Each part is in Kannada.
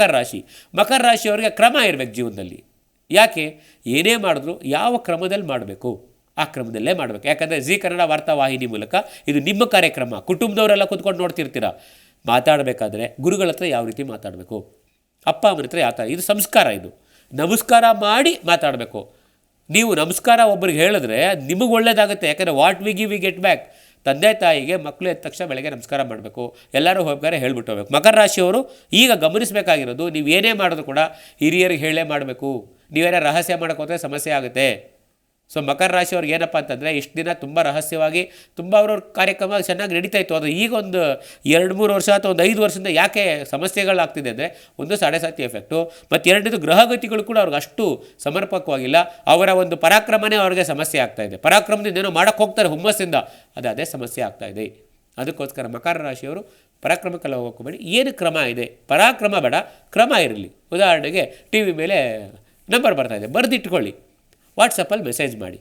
ಮಕರ ರಾಶಿ. ಮಕರ ರಾಶಿಯವರಿಗೆ ಕ್ರಮ ಇರಬೇಕು ಜೀವನದಲ್ಲಿ. ಯಾಕೆ? ಏನೇ ಮಾಡಿದ್ರು ಯಾವ ಕ್ರಮದಲ್ಲಿ ಮಾಡಬೇಕು? ಆ ಕ್ರಮದಲ್ಲೇ ಮಾಡಬೇಕು. ಯಾಕಂದರೆ ಜೀ ಕನ್ನಡ ವಾರ್ತಾವಾಹಿನಿ ಮೂಲಕ ಇದು ನಿಮ್ಮ ಕಾರ್ಯಕ್ರಮ. ಕುಟುಂಬದವರೆಲ್ಲ ಕೂತ್ಕೊಂಡು ನೋಡ್ತಿರ್ತೀರ. ಮಾತಾಡಬೇಕಾದ್ರೆ ಗುರುಗಳ ಹತ್ರ ಯಾವ ರೀತಿ ಮಾತಾಡಬೇಕು? ಅಪ್ಪ, ಅಮ್ಮನ ಹತ್ರ ಯಾವ ಥರ ಇದು ಸಂಸ್ಕಾರ ಇದು. ನಮಸ್ಕಾರ ಮಾಡಿ ಮಾತಾಡಬೇಕು. ನೀವು ನಮಸ್ಕಾರ ಒಬ್ಬರಿಗೆ ಹೇಳಿದ್ರೆ ನಿಮಗೆ ಒಳ್ಳೇದಾಗುತ್ತೆ. ಯಾಕಂದರೆ what we give we get back ತಂದೆ ತಾಯಿಗೆ ಮಕ್ಕಳು ಎದ್ದ ತಕ್ಷಣ ಬೆಳಗ್ಗೆ ನಮಸ್ಕಾರ ಮಾಡಬೇಕು. ಎಲ್ಲರೂ ಹೋಗ್ಬೇಕಾದ್ರೆ ಹೇಳ್ಬಿಟ್ಟು ಹೋಗ್ಬೇಕು. ಮಕರ ರಾಶಿಯವರು ಈಗ ಗಮನಿಸಬೇಕಾಗಿರೋದು, ನೀವು ಏನೇ ಮಾಡಿದ್ರು ಕೂಡ ಹಿರಿಯರಿಗೆ ಹೇಳೇ ಮಾಡಬೇಕು. ನೀವೇನೇ ರಹಸ್ಯ ಮಾಡೋಕೆ ಹೋದರೆ ಸಮಸ್ಯೆ ಆಗುತ್ತೆ. ಸೊ ಮಕರ ರಾಶಿಯವ್ರಿಗೆ ಏನಪ್ಪ ಅಂತಂದರೆ, ಇಷ್ಟು ದಿನ ತುಂಬ ರಹಸ್ಯವಾಗಿ, ತುಂಬ ಅವ್ರವ್ರ ಕಾರ್ಯಕ್ರಮ ಚೆನ್ನಾಗಿ ನಡೀತಾ ಇತ್ತು. ಅದು ಈಗ ಒಂದು ಎರಡು, ಮೂರು ವರ್ಷ ಅಥವಾ ಒಂದು ಐದು ವರ್ಷದಿಂದ ಯಾಕೆ ಸಮಸ್ಯೆಗಳಾಗ್ತಿದೆ ಅಂದರೆ, ಒಂದು ಸಾತಿ ಎಫೆಕ್ಟು ಮತ್ತು ಎರಡನೇದು ಗ್ರಹಗತಿಗಳು ಕೂಡ ಅವ್ರಿಗೆ ಅಷ್ಟು ಸಮರ್ಪಕವಾಗಿಲ್ಲ. ಅವರ ಒಂದು ಪರಾಕ್ರಮನೇ ಅವ್ರಿಗೆ ಸಮಸ್ಯೆ ಆಗ್ತಾ ಇದೆ. ಪರಾಕ್ರಮದಿಂದ ಏನೋ ಮಾಡೋಕ್ಕೆ ಹೋಗ್ತಾರೆ ಹುಮ್ಮಸ್ಸಿಂದ. ಅದು, ಅದೇ ಸಮಸ್ಯೆ ಆಗ್ತಾ ಇದೆ. ಅದಕ್ಕೋಸ್ಕರ ಮಕರ ರಾಶಿಯವರು ಪರಾಕ್ರಮಕ್ಕೆಲ್ಲ ಹೋಗ್ಕೋಬೇಡಿ ಏನು ಕ್ರಮ ಇದೆ? ಪರಾಕ್ರಮ ಬೇಡ, ಕ್ರಮ ಇರಲಿ. ಉದಾಹರಣೆಗೆ, ಟಿ ವಿ ಮೇಲೆ ನಂಬರ್ ಬರ್ತಾ ಇದೆ. ಬರೆದಿಟ್ಕೊಳ್ಳಿ. ವಾಟ್ಸಪ್ಪಲ್ಲಿ ಮೆಸೇಜ್ ಮಾಡಿ.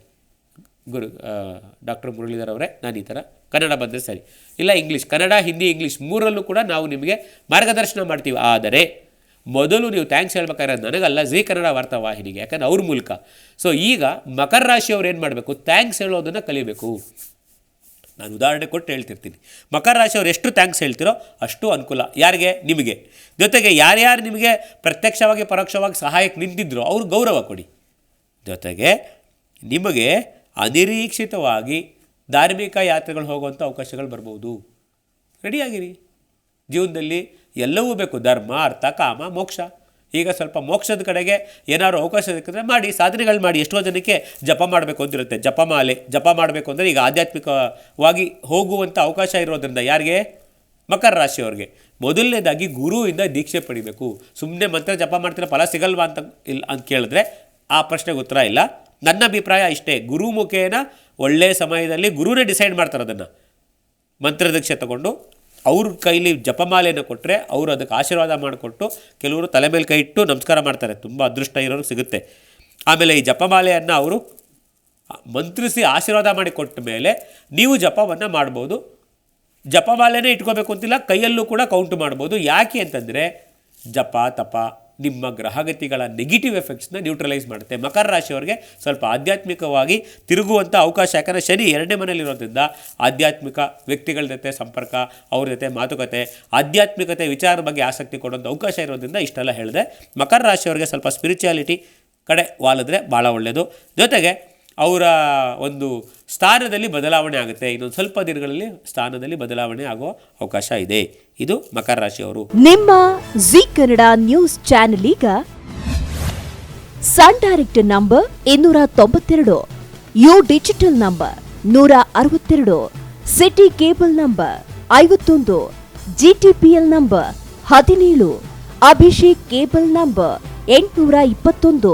ಗುರು ಡಾಕ್ಟರ್ ಮುರಳೀಧರ್ ಅವರೇ, ನಾನು ಈ ಥರ ಕನ್ನಡ ಬಂದರೆ ಸರಿ. ಇಲ್ಲ ಇಂಗ್ಲೀಷ್, ಕನ್ನಡ, ಹಿಂದಿ, ಇಂಗ್ಲೀಷ್ ಮೂರಲ್ಲೂ ಕೂಡ ನಾವು ನಿಮಗೆ ಮಾರ್ಗದರ್ಶನ ಮಾಡ್ತೀವಿ. ಆದರೆ ಮೊದಲು ನೀವು ಥ್ಯಾಂಕ್ಸ್ ಹೇಳ್ಬೇಕಾದ್ರೆ ನನಗಲ್ಲ ಜಿ ಕನ್ನಡ ವಾರ್ತಾವಾಹಿನಿಗೆ, ಯಾಕಂದ್ರೆ ಅವ್ರ ಮೂಲಕ. ಸೊ ಈಗ ಮಕರ ರಾಶಿಯವ್ರು ಏನು ಮಾಡಬೇಕು? ಥ್ಯಾಂಕ್ಸ್ ಹೇಳೋದನ್ನು ಕಲಿಬೇಕು. ನಾನು ಉದಾಹರಣೆ ಕೊಟ್ಟು ಹೇಳ್ತಿರ್ತೀನಿ. ಮಕರ ರಾಶಿಯವ್ರು ಎಷ್ಟು ಥ್ಯಾಂಕ್ಸ್ ಹೇಳ್ತಿರೋ ಅಷ್ಟು ಅನುಕೂಲ. ಯಾರಿಗೆ? ನಿಮಗೆ. ಜೊತೆಗೆ ಯಾರ್ಯಾರು ನಿಮಗೆ ಪ್ರತ್ಯಕ್ಷವಾಗಿ, ಪರೋಕ್ಷವಾಗಿ ಸಹಾಯಕ್ಕೆ ನಿಂತಿದ್ರು, ಅವ್ರು ಗೌರವ ಕೊಡಿ. ಜೊತೆಗೆ ನಿಮಗೆ ಅನಿರೀಕ್ಷಿತವಾಗಿ ಧಾರ್ಮಿಕ ಯಾತ್ರೆಗಳು ಹೋಗುವಂಥ ಅವಕಾಶಗಳು ಬರ್ಬೋದು. ರೆಡಿಯಾಗಿರಿ. ಜೀವನದಲ್ಲಿ ಎಲ್ಲವೂ ಬೇಕು. ಧರ್ಮ, ಅರ್ಥ, ಕಾಮ, ಮೋಕ್ಷ. ಈಗ ಸ್ವಲ್ಪ ಮೋಕ್ಷದ ಕಡೆಗೆ ಏನಾದರೂ ಅವಕಾಶ ಸಿಕ್ಕಿದ್ರೆ ಮಾಡಿ, ಸಾಧನೆಗಳು ಮಾಡಿ. ಎಷ್ಟೋ ಜನಕ್ಕೆ ಜಪ ಮಾಡಬೇಕು ಅಂತಿರುತ್ತೆ. ಜಪಮಾಲೆ, ಜಪ ಮಾಡಬೇಕು ಅಂದರೆ ಈಗ ಆಧ್ಯಾತ್ಮಿಕವಾಗಿ ಹೋಗುವಂಥ ಅವಕಾಶ ಇರೋದ್ರಿಂದ ಯಾರಿಗೆ? ಮಕರ ರಾಶಿಯವ್ರಿಗೆ. ಮೊದಲನೇದಾಗಿ ಗುರುವಿಂದ ದೀಕ್ಷೆ ಪಡಿಬೇಕು. ಸುಮ್ಮನೆ ಮಂತ್ರ ಜಪ ಮಾಡ್ತಿರೋ ಫಲ ಸಿಗಲ್ವಾ ಅಂತ ಇಲ್ಲ ಅಂತ ಕೇಳಿದ್ರೆ ಆ ಪ್ರಶ್ನೆಗೆ ಉತ್ತರ ಇಲ್ಲ. ನನ್ನ ಅಭಿಪ್ರಾಯ ಇಷ್ಟೇ. ಗುರು ಮುಖೇನ ಒಳ್ಳೆಯ ಸಮಯದಲ್ಲಿ ಗುರುನೇ ಡಿಸೈಡ್ ಮಾಡ್ತಾರೆ ಅದನ್ನು. ಮಂತ್ರದೀಕ್ಷೆ ತಗೊಂಡು ಅವ್ರ ಕೈಲಿ ಜಪಮಾಲೆಯನ್ನು ಕೊಟ್ಟರೆ ಅವರು ಅದಕ್ಕೆ ಆಶೀರ್ವಾದ ಮಾಡಿಕೊಟ್ಟು ಕೆಲವರು ತಲೆ ಮೇಲೆ ಕೈ ಇಟ್ಟು ನಮಸ್ಕಾರ ಮಾಡ್ತಾರೆ. ತುಂಬ ಅದೃಷ್ಟ ಇರೋರು ಸಿಗುತ್ತೆ. ಆಮೇಲೆ ಈ ಜಪಮಾಲೆಯನ್ನು ಅವರು ಮಂತ್ರಿಸಿ ಆಶೀರ್ವಾದ ಮಾಡಿ ಕೊಟ್ಟ ಮೇಲೆ ನೀವು ಜಪವನ್ನು ಮಾಡ್ಬೋದು. ಜಪಮಾಲೆನೇ ಇಟ್ಕೋಬೇಕು ಅಂತಿಲ್ಲ, ಕೈಯಲ್ಲೂ ಕೂಡ ಕೌಂಟ್ ಮಾಡ್ಬೋದು. ಯಾಕೆ ಅಂತಂದರೆ ಜಪ, ತಪ ನಿಮ್ಮ ಗ್ರಹಗತಿಗಳ ನೆಗೆಟಿವ್ ಎಫೆಕ್ಟ್ಸ್ನ ನ್ಯೂಟ್ರಲೈಸ್ ಮಾಡುತ್ತೆ. ಮಕರ ರಾಶಿಯವರಿಗೆ ಸ್ವಲ್ಪ ಆಧ್ಯಾತ್ಮಿಕವಾಗಿ ತಿರುಗುವಂಥ ಅವಕಾಶ. ಯಾಕಂದರೆ ಶನಿ ಎರಡನೇ ಮನೆಯಲ್ಲಿರೋದ್ರಿಂದ ಆಧ್ಯಾತ್ಮಿಕ ವ್ಯಕ್ತಿಗಳ ಜೊತೆ ಸಂಪರ್ಕ, ಅವ್ರ ಜೊತೆ ಮಾತುಕತೆ, ಆಧ್ಯಾತ್ಮಿಕತೆ ವಿಚಾರದ ಬಗ್ಗೆ ಆಸಕ್ತಿ ಕೊಡುವಂಥ ಅವಕಾಶ ಇರೋದ್ರಿಂದ ಇಷ್ಟೆಲ್ಲ ಹೇಳಿದೆ. ಮಕರ ರಾಶಿಯವರಿಗೆ ಸ್ವಲ್ಪ ಸ್ಪಿರಿಚುಯಾಲಿಟಿ ಕಡೆ ವಾಲಿದ್ರೆ ಭಾಳ ಒಳ್ಳೆಯದು ಜೊತೆಗೆ ಅವರ ಒಂದು ಸ್ಥಾನದಲ್ಲಿ ಬದಲಾವಣೆ ಆಗುತ್ತೆ. ಇನ್ನೊಂದು ಸ್ವಲ್ಪ ದಿನಗಳಲ್ಲಿ ಸ್ಥಾನದಲ್ಲಿ ಬದಲಾವಣೆ ಆಗೋ ಅವಕಾಶ ಇದೆ. ಇದು ಮಕರ ರಾಶಿಯವರು. ನಿಮ್ಮ ಜಿ ಕನ್ನಡ ನ್ಯೂಸ್ ಚಾನೆಲ್ ಈಗ ಸನ್ ಡೈರೆಕ್ಟ್ ನಂಬರ್ ಇನ್ನೂರ ತೊಂಬತ್ತೆರಡು ಯು ಡಿಜಿಟಲ್ ನಂಬರ್ ನೂರ ಅರವತ್ತೆರಡು ಸಿಟಿ ಕೇಬಲ್ ನಂಬರ್ ಐವತ್ತೊಂದು, ಜಿಟಿಪಿಎಲ್ ನಂಬರ್ ಹದಿನೇಳು, ಅಭಿಷೇಕ್ ಕೇಬಲ್ ನಂಬರ್ ಎಂಟುನೂರ ಇಪ್ಪತ್ತೊಂದು